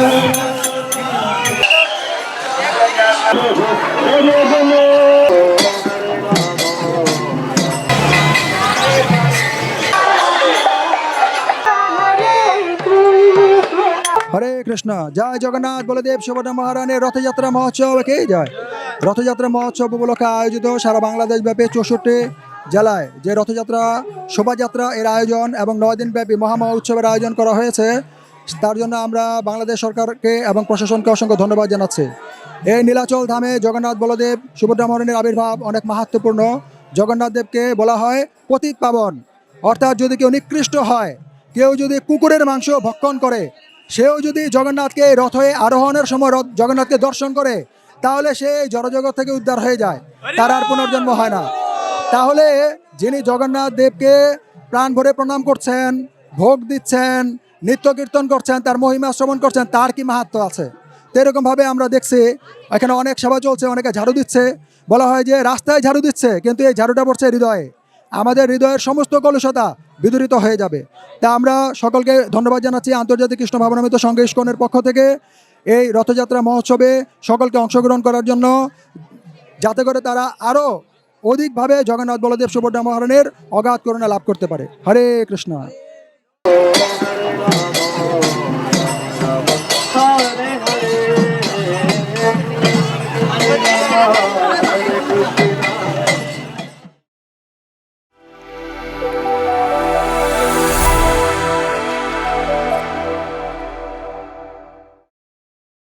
হরে কৃষ্ণ। জয় জগন্নাথ, বলদেব সুভদ্রা মহারানের রথযাত্রা মহোৎসব, কে যায় রথযাত্রা মহোৎসব উপলক্ষে আয়োজিত সারা বাংলাদেশ ব্যাপী চৌষট্টি জেলায় যে রথযাত্রা, শোভাযাত্রা এর আয়োজন এবং নয় দিন ব্যাপী মহামা উৎসবের আয়োজন করা হয়েছে। তার জন্য আমরা বাংলাদেশ সরকারকে এবং প্রশাসনকে অসংখ্য ধন্যবাদ জানাচ্ছি। এই নীলাচল ধামে জগন্নাথ বলদেব, সুভদ্রা মহারানের আবির্ভাব অনেক মাহাত্মপূর্ণ জগন্নাথ দেবকে বলা হয় পতিত পাবন। অর্থাৎ যদি কেউ নিকৃষ্ট হয়, কেউ যদি কুকুরের মাংস ভক্ষণ করে, সেও যদি জগন্নাথকে রথে আরোহণের সময় রথ- জগন্নাথকে দর্শন করে, তাহলে সে জড়জগৎ থেকে উদ্ধার হয়ে যায়। তার আর পুনর্জন্ম হয় না। তাহলে যিনি জগন্নাথ দেবকে প্রাণ ভরে প্রণাম করছেন, ভোগ দিচ্ছেন নিত্য কীর্তন করছেন, তার মহিমা শ্রবণ করছেন, তার কি মাহাত্ম আছে? তো এরকমভাবে আমরা দেখছি, এখানে অনেক সেবা চলছে, অনেকে ঝাড়ু দিচ্ছে। বলা হয় যে রাস্তায় ঝাড়ু দিচ্ছে, কিন্তু এই ঝাড়ুটা পড়ছে হৃদয়ে। আমাদের হৃদয়ের সমস্ত কলুষতা বিদূরিত হয়ে যাবে। তা আমরা সকলকে ধন্যবাদ জানাচ্ছি আন্তর্জাতিক কৃষ্ণ ভাবনামিত সংঘ ইস্কনের পক্ষ থেকে এই রথযাত্রা মহোৎসবে সকলকে অংশগ্রহণ করার জন্য। যাতে করে তারা আরও অধিকভাবে জগন্নাথ বলদেব সুভদ্রা মহারণের অগাধ করুণা লাভ করতে পারে। হরে কৃষ্ণ।